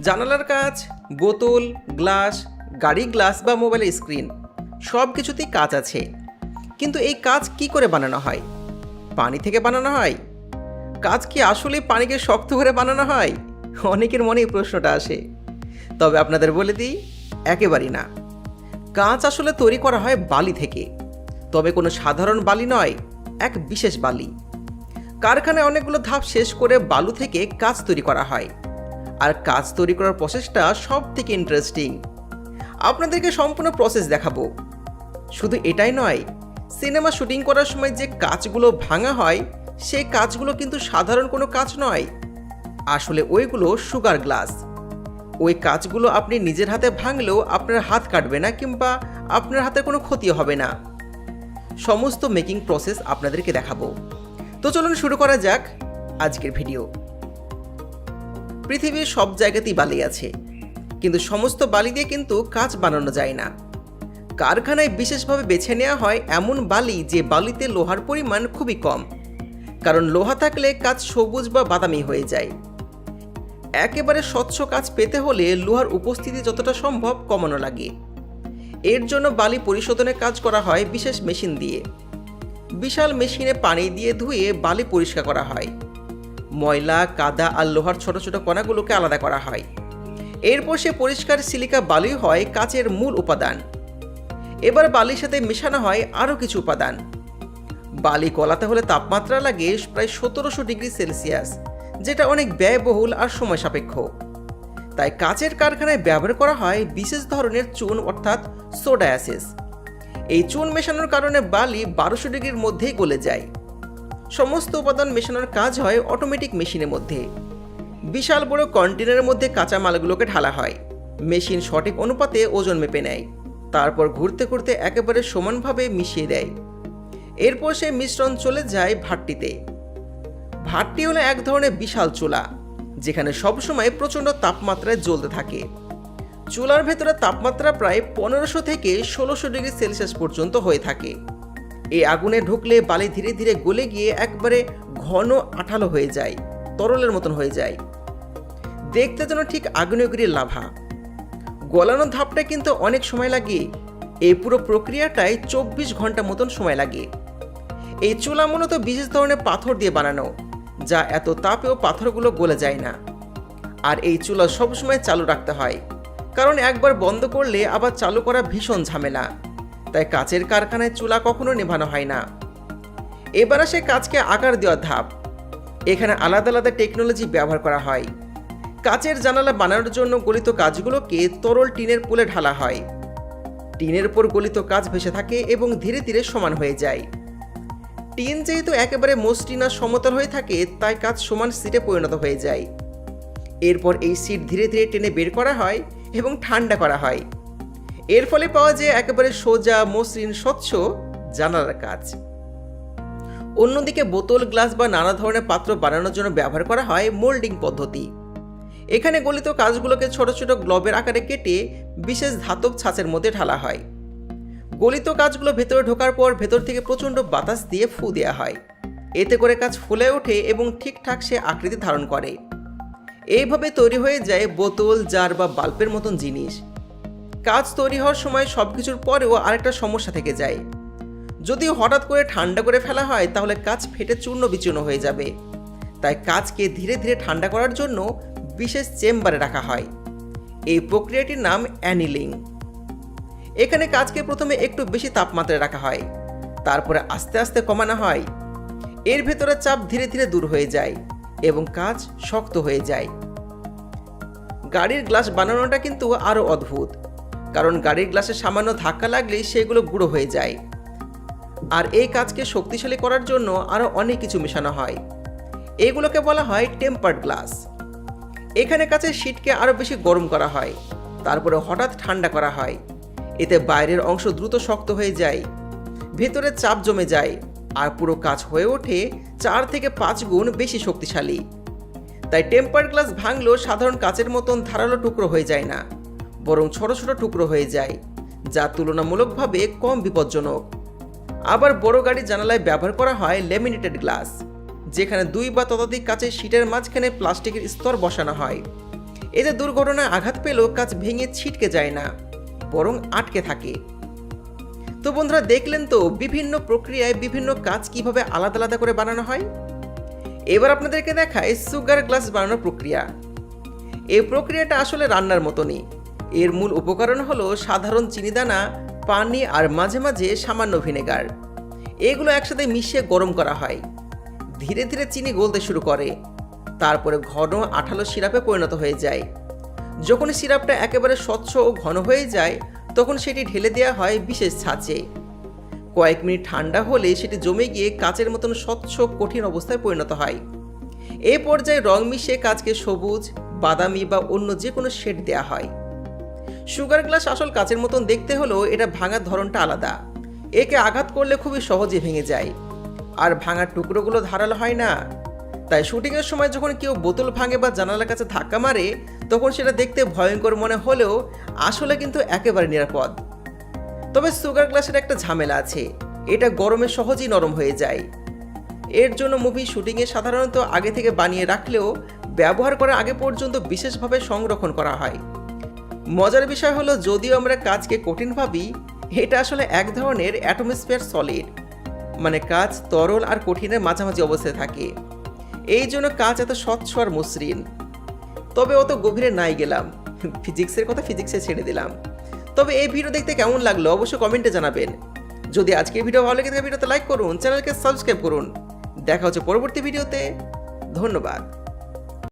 জানালার কাজ, বোতল, গ্লাস, গাড়ি, গ্লাস বা মোবাইলের স্ক্রিন, সব কিছুতেই কাজ আছে। কিন্তু এই কাজ কি করে বানানো হয়? পানি থেকে বানানো হয়? কাজ কি আসলে পানিকে শক্ত করে বানানো হয়? অনেকের মনে এই প্রশ্নটা আসে। তবে আপনাদের বলে দিই, একেবারেই না। কাঁচ আসলে তৈরি করা হয় বালি থেকে। তবে কোনো সাধারণ বালি নয়, এক বিশেষ বালি। কারখানায় অনেকগুলো ধাপ শেষ করে বালু থেকে কাঁচ তৈরি করা হয়। আর কাজ তৈরি করার প্রসেসটা সব থেকে ইন্টারেস্টিং আপনাদেরকে সম্পূর্ণ প্রসেস দেখাবো। শুধু এটাই নয় সিনেমা শুটিং করার সময় যে কাজগুলো ভাঙা হয় সেই কাজগুলো কিন্তু সাধারণ কোনো কাজ নয়। আসলে ওইগুলো সুগার গ্লাস ওই কাজগুলো আপনি নিজের হাতে ভাঙলেও আপনার হাত কাটবে না কিংবা আপনার হাতে কোনো ক্ষতি হবে না। সমস্ত মেকিং প্রসেস আপনাদেরকে দেখাবো। তো চলুন শুরু করা যাক আজকের ভিডিও পৃথিবীর সব জায়গাতেই বালি আছে। কিন্তু সমস্ত বালি দিয়ে কিন্তু কাজ বানানো যায় না। কারখানায় বিশেষভাবে বেছে নেওয়া হয় এমন বালি যে বালিতে লোহার পরিমাণ খুবই কম। কারণ লোহা থাকলে কাজ সবুজ বা বাদামি হয়ে যায়। একেবারে স্বচ্ছ কাজ পেতে হলে লোহার উপস্থিতি যতটা সম্ভব কমানো লাগে। এর জন্য বালি পরিশোধনের কাজ করা হয় বিশেষ মেশিন দিয়ে। বিশাল মেশিনে পানি দিয়ে ধুয়ে বালি পরিষ্কার করা হয়। ময়লা, কাদা আর লোহার ছোট ছোট কণাগুলোকে আলাদা করা হয়। এরপর সে পরিষ্কার সিলিকা বালি হয় কাচের মূল উপাদান। এবার বালির সাথে মেশানো হয় আরও কিছু উপাদান। বালি গলাতে হলে তাপমাত্রা লাগে প্রায় সতেরোশো ডিগ্রি সেলসিয়াস, যেটা অনেক ব্যয়বহুল আর সময় সাপেক্ষ তাই কাচের কারখানায় ব্যবহার করা হয় বিশেষ ধরনের চুন অর্থাৎ সোডা অ্যাসিস এই চুন মেশানোর কারণে বালি বারোশো ডিগ্রির মধ্যেই গলে যায়। সমস্ত উপাদান মেশানোর কাজ হয় অটোমেটিক মেশিনের মধ্যে। বিশাল বড় কন্টেনারের মধ্যে কাঁচা মালগুলোকে ঢালা হয়। মেশিন সঠিক অনুপাতে ওজন মেপে নেয়। তারপর ঘুরতে ঘুরতে একেবারে সমানভাবে মিশিয়ে দেয়। এরপর সেই মিশ্রণ চলে যায় ভাটটিতে। ভাটটি হলো এক ধরনের বিশাল চুলা, যেখানে সবসময় প্রচণ্ড তাপমাত্রায় জ্বলতে থাকে। চুলার ভেতরে তাপমাত্রা প্রায় পনেরোশো থেকে ষোলোশো ডিগ্রি সেলসিয়াস পর্যন্ত হয়ে থাকে। এই আগুনে ঢুকলে বালি ধীরে ধীরে গলে গিয়ে একবারে ঘন আঠালো হয়ে যায়, তরলের মতন হয়ে যায়। দেখতে যেন ঠিক আগ্নেয়গিরির লাভা। গলানোর ধাপটা কিন্তু অনেক সময় লাগে। এই পুরো প্রক্রিয়াটায় চব্বিশ ঘণ্টা মতন সময় লাগে। এই চুলা মূলত বিশেষ ধরনের পাথর দিয়ে বানানো, যা এত তাপেও পাথরগুলো গলে যায় না। আর এই চুলা সবসময় চালু রাখতে হয়, কারণ একবার বন্ধ করলে আবার চালু করা ভীষণ ঝামেলা। তাই কাচের কারখানায় চুলা কখনো নেভানো হয় না। এবার আসে কাজকে আকার দেওয়ার ধাপ। এখানে আলাদা আলাদা টেকনোলজি ব্যবহার করা হয়। কাচের জানালা বানানোর জন্য গলিত কাজগুলোকে তরল টিনের পুলে ঢালা হয়। টিনের উপর গলিত কাজ ভেসে থাকে এবং ধীরে ধীরে সমান হয়ে যায়। টিন যেহেতু একেবারে মসৃণ সমতল হয়ে থাকে, তাই কাজ সমান সিটে পরিণত হয়ে যায়। এরপর এই সিট ধীরে ধীরে টেনে বের করা হয় এবং ঠান্ডা করা হয়। এর ফলে পাওয়া যায় একেবারে সোজা, মসৃণ, স্বচ্ছ জানালার কাজ। অন্যদিকে বোতল, গ্লাস বা নানা ধরনের পাত্র বানানোর জন্য ব্যবহার করা হয় মোল্ডিং পদ্ধতি। এখানে গলিত কাজগুলোকে ছোট ছোট গ্লবের আকারে কেটে বিশেষ ধাতব ছাঁচের মধ্যে ঢালা হয়। গলিত কাজগুলো ভেতরে ঢোকার পর ভেতর থেকে প্রচণ্ড বাতাস দিয়ে ফু দেওয়া হয়। এতে করে কাজ ফুলে ওঠে এবং ঠিকঠাক সে আকৃতি ধারণ করে। এইভাবে তৈরি হয়ে যায় বোতল, জার বা বাল্বের মতন জিনিস। কাজ তৈরি হওয়ার সময় সব কিছুর পরেও আরেকটা সমস্যা থেকে যায়। যদি হঠাৎ করে ঠান্ডা করে ফেলা হয়, তাহলে কাজ ফেটে চূর্ণ বিচূর্ণ হয়ে যাবে। তাই কাজকে ধীরে ধীরে ঠান্ডা করার জন্য বিশেষ চেম্বারে রাখা হয়। এই প্রক্রিয়াটির নাম অ্যানিলিং। এখানে কাজকে প্রথমে একটু বেশি তাপমাত্রায় রাখা হয়, তারপরে আস্তে আস্তে কমানো হয়। এর ভেতরে চাপ ধীরে ধীরে দূর হয়ে যায় এবং কাজ শক্ত হয়ে যায়। গাড়ির গ্লাস বানানোটা কিন্তু আরও অদ্ভুত। কারণ গাড়ির গ্লাসে সামান্য ধাক্কা লাগলেই সেগুলো গুঁড়ো হয়ে যায়। আর এই কাজকে শক্তিশালী করার জন্য আরও অনেক কিছু মেশানো হয়। এগুলোকে বলা হয় টেম্পার্ড গ্লাস। এখানে কাছে শীতকে আরও বেশি গরম করা হয়, তারপরে হঠাৎ ঠান্ডা করা হয়। এতে বাইরের অংশ দ্রুত শক্ত হয়ে যায়, ভেতরে চাপ জমে যায়, আর পুরো কাজ হয়ে ওঠে চার থেকে পাঁচ গুণ বেশি শক্তিশালী। তাই টেম্পার গ্লাস ভাঙলেও সাধারণ কাচের মতন ধারালো টুকরো হয়ে যায় না। বরং ছোট ছোট টুকরো হয়ে যায়, যা তুলনামূলকভাবে কম বিপজ্জনক। আবার বড় গাড়ির জানালায় ব্যবহার করা হয় লেমিনেটেড গ্লাস যেখানে দুই বা ততোধিক কাচের শীটের মাঝখানে প্লাস্টিকের স্তর বসানো হয়। এতে দুর্ঘটনায় আঘাত পেলেও কাজ ভেঙে ছিটকে যায় না, বরং আটকে থাকে। তো বন্ধুরা, দেখলেন তো বিভিন্ন প্রক্রিয়ায় বিভিন্ন কাজ কীভাবে আলাদা আলাদা করে বানানো হয়? এবার আপনাদেরকে দেখায় সুগার গ্লাস বানানোর প্রক্রিয়া। এই প্রক্রিয়াটা আসলে রান্নার মতনই। এর মূল উপকরণ হলো সাধারণ চিনিদানা পানি আর মাঝে মাঝে সামান্য ভিনেগার। এগুলো একসাথে মিশিয়ে গরম করা হয়। ধীরে ধীরে চিনি গলতে শুরু করে। তারপরে ঘন আঠালো সিরাপে পরিণত হয়ে যায়। যখন সিরাপটা একেবারে স্বচ্ছ ও ঘন হয়ে যায়, তখন সেটি ঢেলে দেওয়া হয় বিশেষ ছাঁচে। কয়েক মিনিট ঠান্ডা হলে সেটি জমে গিয়ে কাচের মতন স্বচ্ছ কঠিন অবস্থায় পরিণত হয়। এ পর্যায়ে রং মিশিয়ে কাচকে সবুজ, বাদামি বা অন্য যে কোনো শেড দেওয়া হয়। সুগার গ্লাস আসল কাচের মতন দেখতে হলেও এটা ভাঙার ধরনটা আলাদা। একে আঘাত করলে খুবই সহজে ভেঙে যায়। আর ভাঙার টুকরোগুলো ধারালো হয় না। তাই শুটিংয়ের সময় যখন কেউ বোতল ভাঙে বা জানালার কাছে ধাক্কা মারে, তখন সেটা দেখতে ভয়ঙ্কর মনে হলেও আসলে কিন্তু একেবারে নিরাপদ। তবে সুগার গ্লাসের একটা ঝামেলা আছে। এটা গরমে সহজেই নরম হয়ে যায়। এর জন্য মুভি শুটিংয়ে সাধারণত আগে থেকে বানিয়ে রাখলেও ব্যবহার করার আগে পর্যন্ত বিশেষভাবে সংরক্ষণ করা হয়। মজার বিষয় হলো, যদিও আমরা কাজকে কঠিন ভাবি, এটা আসলে এক ধরনের অ্যাটমসফিয়ার সলিড মানে কাজ তরল আর কঠিনের মাঝামাঝি অবস্থায় থাকে। এই জন্য কাজ এত স্বচ্ছ আর মসৃণ। তবে অত গভীরে নাই গেলাম। ফিজিক্সের কথা ফিজিক্সে ছেড়ে দিলাম। তবে এই ভিডিও দেখতে কেমন লাগল অবশ্যই কমেন্টে জানাবেন। যদি আজকের ভিডিও ভালো লেগে থাকে, ভিডিওতে লাইক করুন, চ্যানেলকে সাবস্ক্রাইব করুন। দেখা হচ্ছে পরবর্তী ভিডিওতে। ধন্যবাদ।